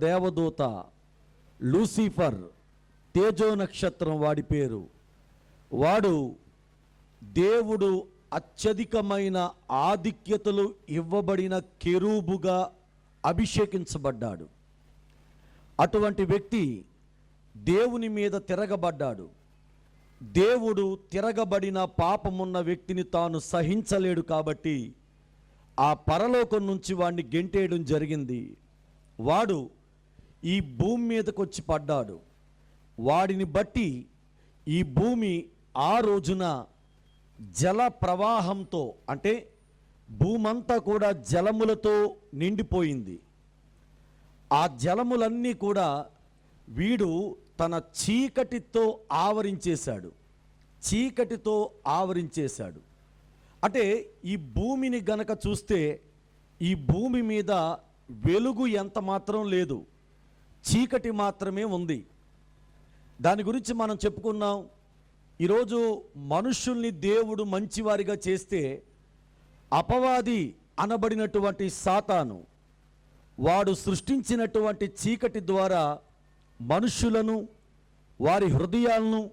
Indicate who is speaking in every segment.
Speaker 1: దేవదూత లూసిఫర్ తేజో నక్షత్రం వాడి పేరు. వాడు దేవుడు అత్యధికమైన ఆధిక్యతలు ఇవ్వబడిన కెరూబుగా అభిషేకించబడ్డాడు. అటువంటి వ్యక్తి దేవుని మీద తిరగబడ్డాడు. దేవుడు తిరగబడిన పాపమున్న వ్యక్తిని తాను సహించలేడు కాబట్టి ఆ పరలోకం నుంచి వాడిని గెంటేయడం జరిగింది. వాడు ఈ భూమి మీదకు వచ్చి పడ్డాడు. వాడిని బట్టి ఈ భూమి ఆ రోజున జల ప్రవాహంతో అంటే భూమంతా కూడా జలములతో నిండిపోయింది. ఆ జలములన్నీ కూడా వీడు తన చీకటితో ఆవరించేశాడు. చీకటితో ఆవరించేశాడు. అంటే ఈ భూమిని గనక చూస్తే ఈ భూమి మీద వెలుగు ఎంత మాత్రం లేదు. చీకటి మాత్రమే ఉంది. దాని గురించి మనం చెప్పుకున్నాం. ఈరోజు మనుషుల్ని దేవుడు మంచివారిగా చేస్తే అపవాది అనబడినటువంటి సాతాను వాడు సృష్టించినటువంటి చీకటి ద్వారా మనుషులను వారి హృదయాలను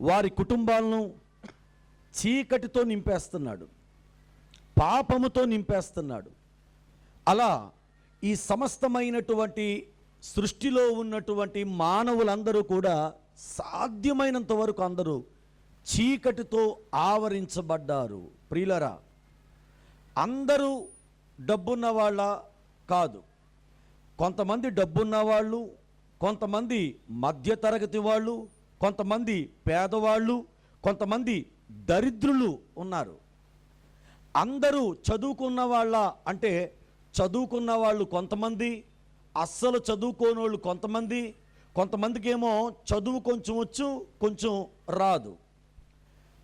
Speaker 1: వారి కుటుంబాలను చీకటితో నింపేస్తున్నాడు. పాపముతో నింపేస్తున్నాడు. అలా ఈ సమస్తమైనటువంటి సృష్టిలో ఉన్నటువంటి మానవులందరూ కూడా సాధ్యమైనంత వరకు అందరూ చీకటితో ఆవరించబడ్డారు. ప్రియులరా అందరూ డబ్బున్న వాళ్ళ కాదు. కొంతమంది డబ్బున్న వాళ్ళు కొంతమంది మధ్యతరగతి వాళ్ళు కొంతమంది పేదవాళ్ళు కొంతమంది దరిద్రులు ఉన్నారు. అందరూ చదువుకున్న వాళ్ళ అంటే చదువుకున్న వాళ్ళు కొంతమంది అస్సలు చదువుకోని వాళ్ళు కొంతమంది కొంతమందికి ఏమో చదువు కొంచెం వచ్చు కొంచెం రాదు.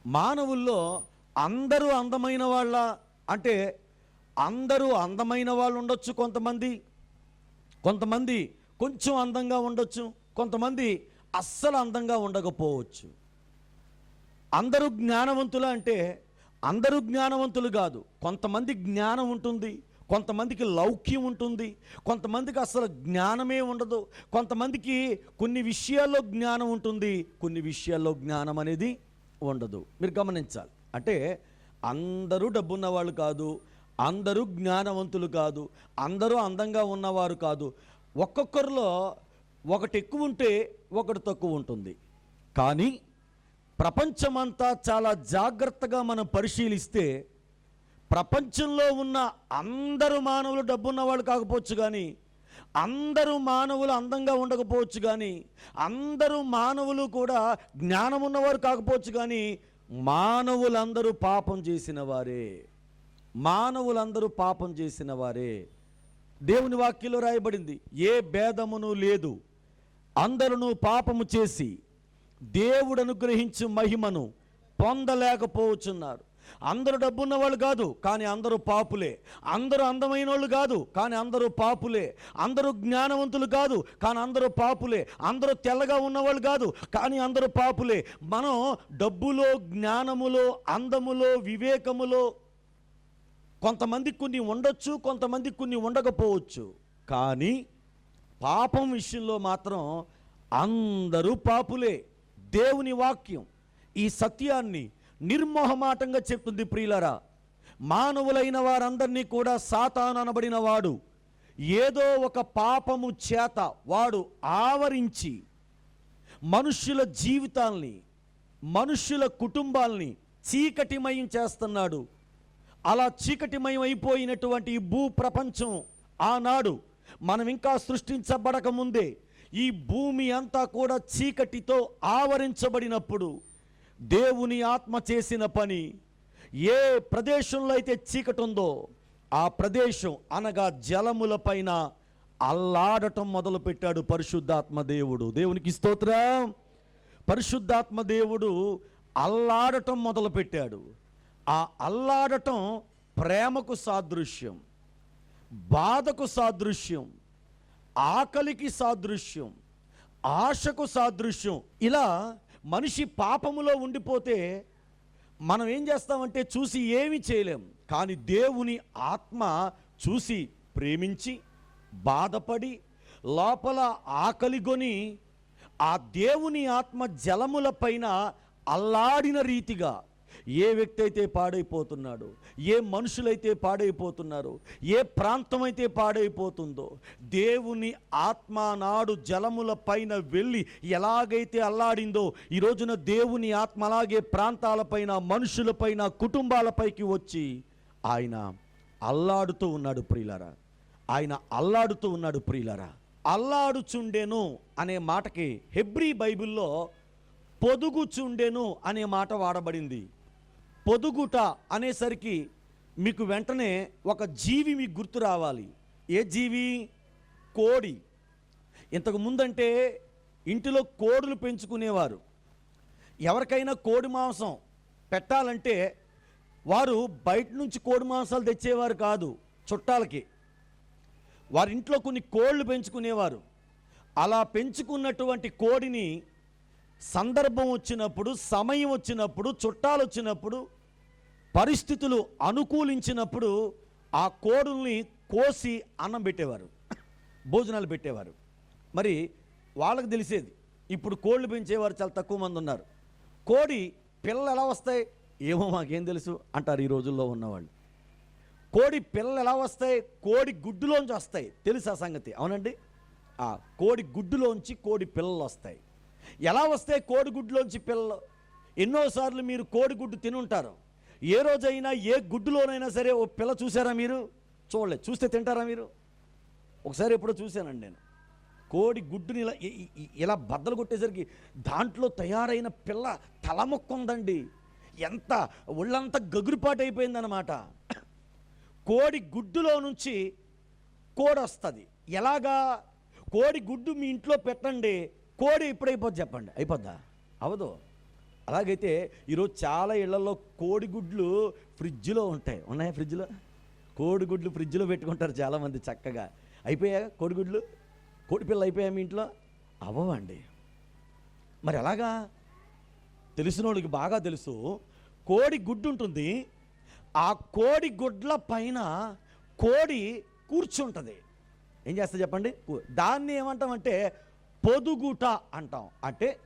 Speaker 1: మానవుల్లో అందరూ అందమైన వాళ్ళ అంటే అందరూ అందమైన వాళ్ళు ఉండొచ్చు కొంతమంది కొంతమంది కొంచెం అందంగా ఉండొచ్చు కొంతమంది అస్సలు అందంగా ఉండకపోవచ్చు. అందరూ జ్ఞానవంతులు అంటే అందరూ జ్ఞానవంతులు కాదు కొంతమంది జ్ఞానం ఉంటుంది కొంతమందికి లౌక్యం ఉంటుంది కొంతమందికి అసలు జ్ఞానమే ఉండదు కొంతమందికి కొన్ని విషయాల్లో జ్ఞానం ఉంటుంది కొన్ని విషయాల్లో జ్ఞానం అనేది ఉండదు. మీరు గమనించాలి. అంటే అందరూ డబ్బున్న వాళ్ళు కాదు అందరూ జ్ఞానవంతులు కాదు అందరూ అందంగా ఉన్నవారు కాదు. ఒక్కొక్కరిలో ఒకటి ఎక్కువ ఉంటే ఒకటి తక్కువ ఉంటుంది. కానీ ప్రపంచమంతా చాలా జాగ్రత్తగా మనం పరిశీలిస్తే ప్రపంచంలో ఉన్న అందరూ మానవులు డబ్బున్న వాళ్ళు కాకపోవచ్చు కానీ అందరూ మానవులు అందంగా ఉండకపోవచ్చు కానీ అందరూ మానవులు కూడా జ్ఞానం ఉన్నవారు కాకపోవచ్చు కానీ మానవులందరూ పాపం చేసిన వారే. మానవులందరూ పాపం చేసిన వారే. దేవుని వాక్యంలో రాయబడింది ఏ భేదమును లేదు. అందరును పాపము చేసి దేవుడు అనుగ్రహించు మహిమను పొందలేకపోవచ్చున్నారు. అందరూ డబ్బున్న వాళ్ళు కాదు కానీ అందరూ పాపులే. అందరూ అందమైన వాళ్ళు కాదు కానీ అందరూ పాపులే. అందరూ జ్ఞానవంతులు కాదు కానీ అందరూ పాపులే. అందరూ తెల్లగా ఉన్నవాళ్ళు కాదు కానీ అందరూ పాపులే. మనం డబ్బులో జ్ఞానములో అందములో వివేకములో కొంతమంది కొన్ని ఉండొచ్చు కొంతమంది కొన్ని ఉండకపోవచ్చు. కానీ పాపం విషయంలో మాత్రం అందరూ పాపులే. దేవుని వాక్యం ఈ సత్యాన్ని నిర్మోహమాటంగా చెప్తుంది ప్రియులరా. మానవులైన వారందరినీ కూడా సాతాను అనబడిన వాడు. ఏదో ఒక పాపము చేత వాడు ఆవరించి మనుష్యుల జీవితాల్ని మనుష్యుల కుటుంబాల్ని చీకటిమయం చేస్తున్నాడు. అలా చీకటిమయం అయిపోయినటువంటి ఈ భూ ప్రపంచం ఆనాడు మనం ఇంకా సృష్టించబడక ముందే ఈ భూమి అంతా కూడా చీకటితో ఆవరించబడినప్పుడు దేవుని ఆత్మ చేసిన పని ఏ ప్రదేశంలో అయితే చీకటి ఉందో ఆ ప్రదేశం అనగా జలముల పైన అల్లాడటం మొదలుపెట్టాడు పరిశుద్ధాత్మ దేవుడు. దేవునికి స్తోత్రం. పరిశుద్ధాత్మ దేవుడు అల్లాడటం మొదలుపెట్టాడు. ఆ అల్లాడటం ప్రేమకు సాదృశ్యం బాధకు సాదృశ్యం ఆకలికి సాదృశ్యం ఆశకు సాదృశ్యం. ఇలా మనిషి పాపములో ఉండిపోతే మనం ఏం చేస్తామంటే చూసి ఏమి చేయలేం. కానీ దేవుని ఆత్మ చూసి ప్రేమించి బాధపడి లోపల ఆకలిగొని ఆ దేవుని ఆత్మ జలముల పైన అల్లాడిన రీతిగా ఏ వ్యక్తి అయితే పాడైపోతున్నాడో ఏ మనుషులైతే పాడైపోతున్నారు ఏ ప్రాంతం అయితే పాడైపోతుందో దేవుని ఆత్మ నాడు జలముల పైన వెళ్ళి ఎలాగైతే అల్లాడిందో ఈ రోజున దేవుని ఆత్మ అలాగే ప్రాంతాలపైన మనుషులపైన కుటుంబాలపైకి వచ్చి ఆయన అల్లాడుతూ ఉన్నాడు ప్రియులరా. ఆయన అల్లాడుతూ ఉన్నాడు ప్రియులరా. అల్లాడుచుండెను అనే మాటకి హెబ్రీ బైబిల్లో పొదుగుచుండెను అనే మాట వాడబడింది. పొదుగుట అనేసరికి మీకు వెంటనే ఒక జీవి మీకు గుర్తు రావాలి. ఏ జీవి? కోడి. ఇంతకు ముందంటే ఇంటిలో కోడులు పెంచుకునేవారు. ఎవరికైనా కోడి మాంసం పెట్టాలంటే వారు బయట నుంచి కోడి మాంసాలు తెచ్చేవారు కాదు చుట్టాలకి. వారి ఇంట్లో కొన్ని కోళ్ళు పెంచుకునేవారు. అలా పెంచుకున్నటువంటి కోడిని సందర్భం వచ్చినప్పుడు సమయం వచ్చినప్పుడు చుట్టాలు వచ్చినప్పుడు పరిస్థితులు అనుకూలించినప్పుడు ఆ కోడుల్ని కోసి అన్నం పెట్టేవారు. భోజనాలు పెట్టేవారు. మరి వాళ్ళకి తెలిసేది ఇప్పుడు కోళ్ళు పెంచేవారు చాలా తక్కువ మంది ఉన్నారు. కోడి పిల్లలు ఎలా వస్తాయి? ఏమో మాకేం తెలుసు అంటారు ఈ రోజుల్లో ఉన్నవాళ్ళు. కోడి పిల్లలు ఎలా వస్తాయి? కోడి గుడ్డులోంచి వస్తాయి. తెలుసు ఆ సంగతి? అవునండి? ఆ కోడి గుడ్డులోంచి కోడి పిల్లలు వస్తాయి. ఎలా వస్తాయి కోడి గుడ్డులోంచి పిల్లలు? ఎన్నోసార్లు మీరు కోడి గుడ్డు తిని ఉంటారు ఏ రోజైనా ఏ గుడ్డులోనైనా సరే ఓ పిల్ల చూసారా మీరు? చూడలేదు. చూస్తే తింటారా మీరు? ఒకసారి ఎప్పుడో చూశానండి నేను. కోడి గుడ్డుని ఇలా ఇలా బద్దలు కొట్టేసరికి దాంట్లో తయారైన పిల్ల తలమొక్కుందండి. ఎంత ఒళ్ళంతా గగురుపాటు అయిపోయిందన్నమాట కోడి గుడ్డులో నుంచి కోడి వస్తుంది. ఎలాగా? కోడి గుడ్డు మీ ఇంట్లో పెట్టండి. కోడి ఎప్పుడు అయిపోద్ది చెప్పండి. అయిపోద్దా? అవదు. అలాగైతే ఈరోజు చాలా ఇళ్ళలో కోడిగుడ్లు ఫ్రిడ్జ్లో ఉంటాయి. ఉన్నాయా ఫ్రిడ్జ్లో? కోడిగుడ్లు ఫ్రిడ్జ్లో పెట్టుకుంటారు చాలామంది చక్కగా. అయిపోయా కోడిగుడ్లు? కోడి పిల్లలు అయిపోయా మీ ఇంట్లో? అవ్వవండి. మరి ఎలాగా తెలిసిన వాళ్ళకి బాగా తెలుసు కోడి గుడ్డు ఉంటుంది. ఆ కోడి గుడ్ల పైన కోడి కూర్చుంటుంది. ఏం చేస్తా చెప్పండి? దాన్ని ఏమంటామంటే పొదుగుట అంటాం. అంటే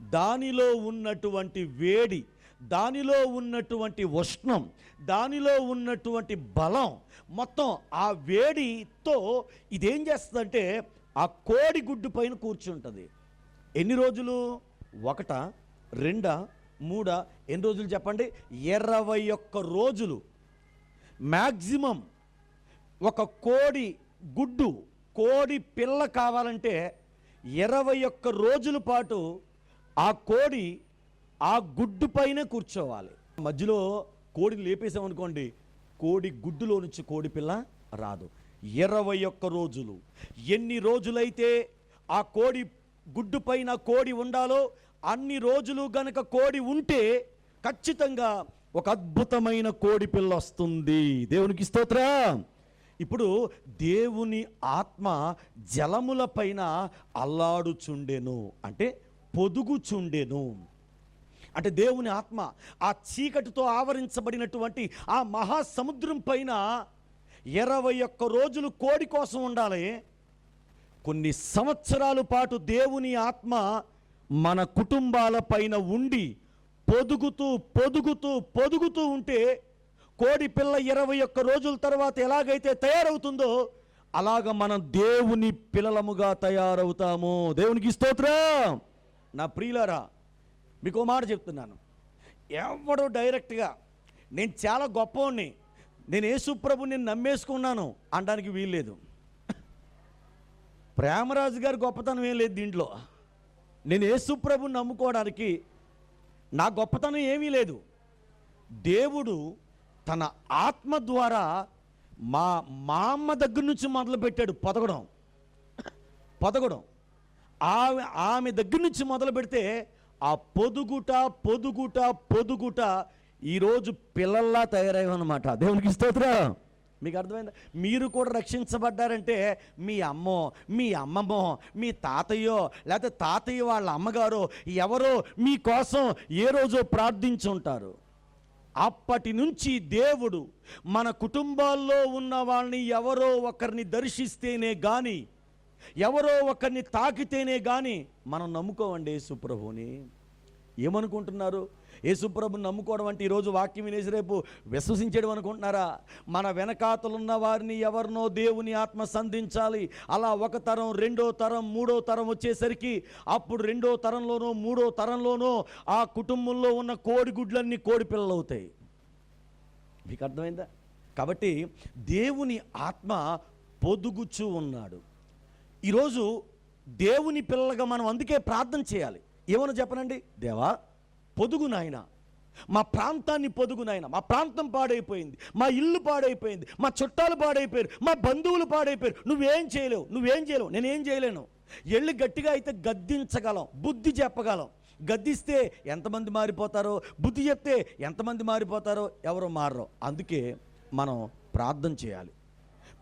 Speaker 1: దానిలో ఉన్నటువంటి వేడి దానిలో ఉన్నటువంటి ఉష్ణం దానిలో ఉన్నటువంటి బలం మొత్తం ఆ వేడితో ఇదేం చేస్తుందంటే ఆ కోడి గుడ్డు పైన కూర్చుంటుంది. ఎన్ని రోజులు? ఒకట రెండా మూడా? ఎన్ని రోజులు చెప్పండి? ఇరవై ఒక్క రోజులు. మ్యాక్సిమం ఒక కోడి గుడ్డు కోడి పిల్ల కావాలంటే ఇరవై ఒక్క రోజుల పాటు ఆ కోడి ఆ గుడ్డు పైన కూర్చోవాలి. మధ్యలో కోడిని లేపేసామనుకోండి కోడి గుడ్డులో నుంచి కోడి పిల్ల రాదు. ఇరవై ఒక్క రోజులు. ఎన్ని రోజులైతే ఆ కోడి గుడ్డు పైన కోడి ఉండాలో అన్ని రోజులు గనక కోడి ఉంటే ఖచ్చితంగా ఒక అద్భుతమైన కోడి పిల్ల వస్తుంది. దేవునికి స్తోత్ర. ఇప్పుడు దేవుని ఆత్మ జలముల పైన అల్లాడుచుండెను. అంటే పొదుగుచుండెను. అంటే దేవుని ఆత్మ ఆ చీకటితో ఆవరించబడినటువంటి ఆ మహాసముద్రం పైన ఇరవై ఒక్క రోజులు కోడి కోసం ఉండాలి. కొన్ని సంవత్సరాల పాటు దేవుని ఆత్మ మన కుటుంబాల పైన ఉండి పొదుగుతూ పొదుగుతూ పొదుగుతూ ఉంటే కోడి పిల్ల ఇరవై ఒక్క రోజుల తర్వాత ఎలాగైతే తయారవుతుందో అలాగ మనం దేవుని పిల్లలముగా తయారవుతాము. దేవునికి స్తోత్రం! నా ప్రియులారా మీకు మాట చెప్తున్నాను. ఎవడు డైరెక్ట్గా నేను చాలా గొప్పవాడిని నేను యేసుప్రభు నేను నమ్మేసుకున్నాను అనడానికి వీల్లేదు ప్రేమరాజు గారి గొప్పతనం ఏం లేదు దీంట్లో. నేను యేసుప్రభుని నమ్ముకోవడానికి నా గొప్పతనం ఏమీ లేదు. దేవుడు తన ఆత్మ ద్వారా మా మా అమ్మ దగ్గర నుంచి మొదలుపెట్టాడు పొదగడం పొదగడం ఆమె ఆమె దగ్గర నుంచి మొదలు పెడితే ఆ పొదుగుట పొదుగుట పొదుగుట ఈరోజు పిల్లల్లా తయారయ్యమన్నమాట. దేవునికి స్తోత్రం. మీకు అర్థమైందా? మీరు కూడా రక్షించబడ్డారంటే మీ అమ్మో మీ అమ్మమ్మో మీ తాతయ్యో లేకపోతే తాతయ్య వాళ్ళ అమ్మగారో ఎవరో మీకోసం ఏ రోజో ప్రార్థించుంటారు అప్పటి నుంచి దేవుడు మన కుటుంబాల్లో ఉన్న వాళ్ళని ఎవరో ఒకరిని దర్శిస్తేనే కానీ ఎవరో ఒకరిని తాకితేనే కానీ మనం నమ్ముకోవండి యేసుప్రభుని. ఏమనుకుంటున్నారు? యేసుప్రభుని నమ్ముకోవడం అంటే ఈరోజు వాక్యం వినేసి రేపు విశ్వసించడం అనుకుంటున్నారా? మన వెనకాతలున్న వారిని ఎవరినో దేవుని ఆత్మ సంధించాలి. అలా ఒక తరం రెండో తరం మూడో తరం వచ్చేసరికి అప్పుడు రెండో తరంలోనో మూడో తరంలోనో ఆ కుటుంబంలో ఉన్న కోడిగుడ్లన్నీ కోడి పిల్లలు అవుతాయి మీకు అర్థమైందా? కాబట్టి దేవుని ఆత్మ పొదుగుచూ ఉన్నాడు. ఈరోజు దేవుని పిల్లలుగా మనం అందుకే ప్రార్థన చేయాలి. ఏమని చెప్పనండి? దేవా పొదుగు నాయన. మా ప్రాంతాన్ని పొదుగు నాయన. మా ప్రాంతం పాడైపోయింది. మా ఇల్లు పాడైపోయింది. మా చుట్టాలు పాడైపోయారు. మా బంధువులు పాడైపోయారు. నువ్వేం చేయలేవు. నువ్వేం చేయలేవు. నేనేం చేయలేను. ఎళ్ళు గట్టిగా అయితే గద్దించగలం. బుద్ధి చెప్పగలం. గద్దిస్తే ఎంతమంది మారిపోతారో? బుద్ధి చెప్తే ఎంతమంది మారిపోతారో? ఎవరు మారరు? అందుకే మనం ప్రార్థన చేయాలి.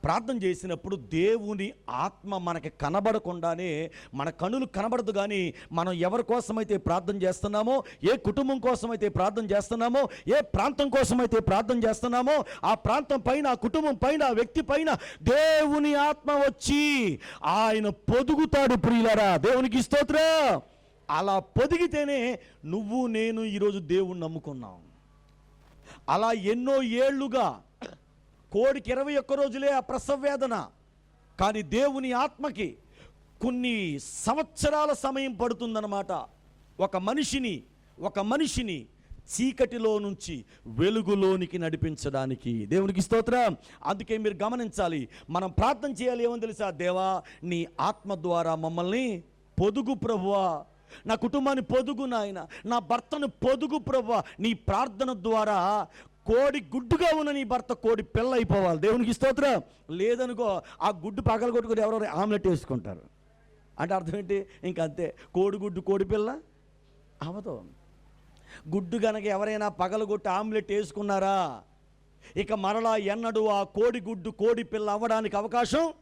Speaker 1: ప్రార్థన చేసినప్పుడు దేవుని ఆత్మ మనకి కనబడకుండానే మన కనులు కనబడదు కానీ మనం ఎవరి కోసమైతే ప్రార్థన చేస్తున్నామో ఏ కుటుంబం కోసమైతే ప్రార్థన చేస్తున్నామో ఏ ప్రాంతం కోసమైతే ప్రార్థన చేస్తున్నామో ఆ ప్రాంతం పైన ఆ కుటుంబం పైన ఆ వ్యక్తి పైన దేవుని ఆత్మ వచ్చి ఆయన పొదుగుతాడు ప్రియులరా. దేవునికి స్తోత్రం. అలా పొదిగితేనే నువ్వు నేను ఈరోజు దేవుణ్ణి నమ్ముకున్నాం. అలా ఎన్నో ఏళ్ళుగా కోడికి ఇరవై ఒక్క రోజులే ఆ ప్రసవ వేదన. కానీ దేవుని ఆత్మకి కొన్ని సంవత్సరాల సమయం పడుతుందన్నమాట. ఒక మనిషిని ఒక మనిషిని చీకటిలో నుంచి వెలుగులోనికి నడిపించడానికి దేవునికి స్తోత్రం. అందుకే మీరు గమనించాలి మనం ప్రార్థన చేయాలి ఏమని తెలుసా? దేవా నీ ఆత్మ ద్వారా మమ్మల్ని పొదుగు ప్రభువా. నా కుటుంబాన్ని పొదుగు నాయన. నా భర్తను పొదుగు ప్రభు నీ ప్రార్థన ద్వారా కోడి గుడ్డుగా ఉన్న నీ భర్త కోడి పిల్ల అయిపోవాలి. దేవునికి స్తోత్రం. లేదనుకో ఆ గుడ్డు పగల కొట్టుకుని ఎవరెవరు ఆమ్లెట్ వేసుకుంటారు. అంటే అర్థం ఏంటి? ఇంక అంతే. కోడి గుడ్డు కోడి పిల్ల అవదు. గుడ్డు గనక ఎవరైనా పగలగొట్టి ఆమ్లెట్ వేసుకున్నారా? ఇక మరలా ఎన్నడు ఆ కోడి గుడ్డు కోడి పిల్ల అవ్వడానికి అవకాశం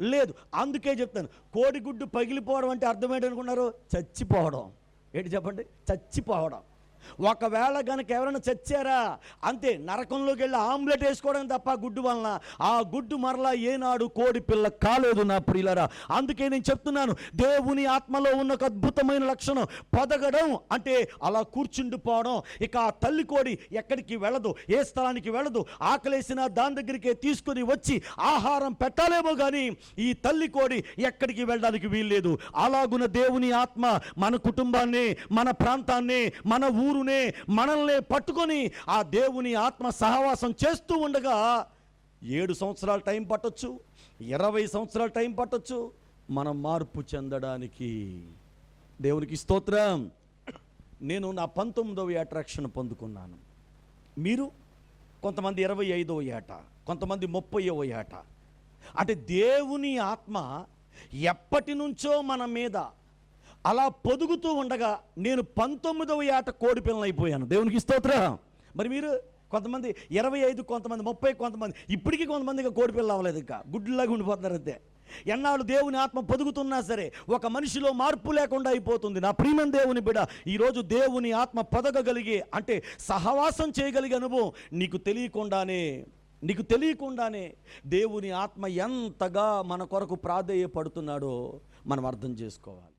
Speaker 1: లేదు. అందుకే చెప్తాను. కోడిగుడ్డు పగిలిపోవడం అంటే అర్థం ఏంటనుకున్నారు చచ్చిపోవడం. ఏంటి చెప్పండి? చచ్చిపోవడం. ఒకవేళ గనక ఎవరైనా చచ్చారా? అంతే నరకంలోకి వెళ్ళి ఆమ్లెట్ వేసుకోవడం తప్ప గుడ్డు వలన. ఆ గుడ్డు మరలా ఏనాడు కోడి పిల్ల కాలేదు నా ప్రియులరా. అందుకే నేను చెప్తున్నాను దేవుని ఆత్మలో ఉన్న ఒక అద్భుతమైన లక్షణం పొదగడం అంటే అలా కూర్చుండిపోవడం. ఇక ఆ తల్లి కోడి ఎక్కడికి వెళ్ళదు ఏ స్థలానికి వెళ్ళదు ఆకలేసిన దాని దగ్గరికే తీసుకుని వచ్చి ఆహారం పెట్టాలేమో కానీ ఈ తల్లి కోడి ఎక్కడికి వెళ్ళడానికి వీల్లేదు. అలాగున దేవుని ఆత్మ మన కుటుంబాన్ని మన ప్రాంతాన్ని మన ఊరునే మనల్ని పట్టుకొని ఆ దేవుని ఆత్మ సహవాసం చేస్తూ ఉండగా ఏడు సంవత్సరాల టైం పట్టొచ్చు ఇరవై సంవత్సరాల టైం పట్టొచ్చు మనం మార్పు చెందడానికి. దేవునికి స్తోత్రం. నేను నా పంతొమ్మిదవ అట్రాక్షన్ పొందుకున్నాను. మీరు? కొంతమంది ఇరవై ఐదవ ఏట కొంతమంది ముప్పైవ ఏట. అంటే దేవుని ఆత్మ ఎప్పటి నుంచో మన మీద అలా పొదుగుతూ ఉండగా నేను పంతొమ్మిదవ ఏట కోడి పిల్లనైపోయాను అయిపోయాను దేవునికి స్తోత్ర. మరి మీరు కొంతమంది ఇరవై ఐదు కొంతమంది ముప్పై కొంతమంది ఇప్పటికీ కొంతమంది ఇంకా కోడి పిల్లలు అవ్వలేదు ఇంకా. గుడ్లాగా ఉండిపోతున్నారు అంతే. ఎన్నాళ్ళు దేవుని ఆత్మ పొదుగుతున్నా సరే ఒక మనిషిలో మార్పు లేకుండా అయిపోతుంది. నా ప్రియమైన దేవుని బిడ ఈరోజు దేవుని ఆత్మ పొదగగలిగే అంటే సహవాసం చేయగలిగే అనుభవం నీకు తెలియకుండానే నీకు తెలియకుండానే దేవుని ఆత్మ ఎంతగా మన కొరకు ప్రాధేయపడుతున్నాడో మనం అర్థం చేసుకోవాలి.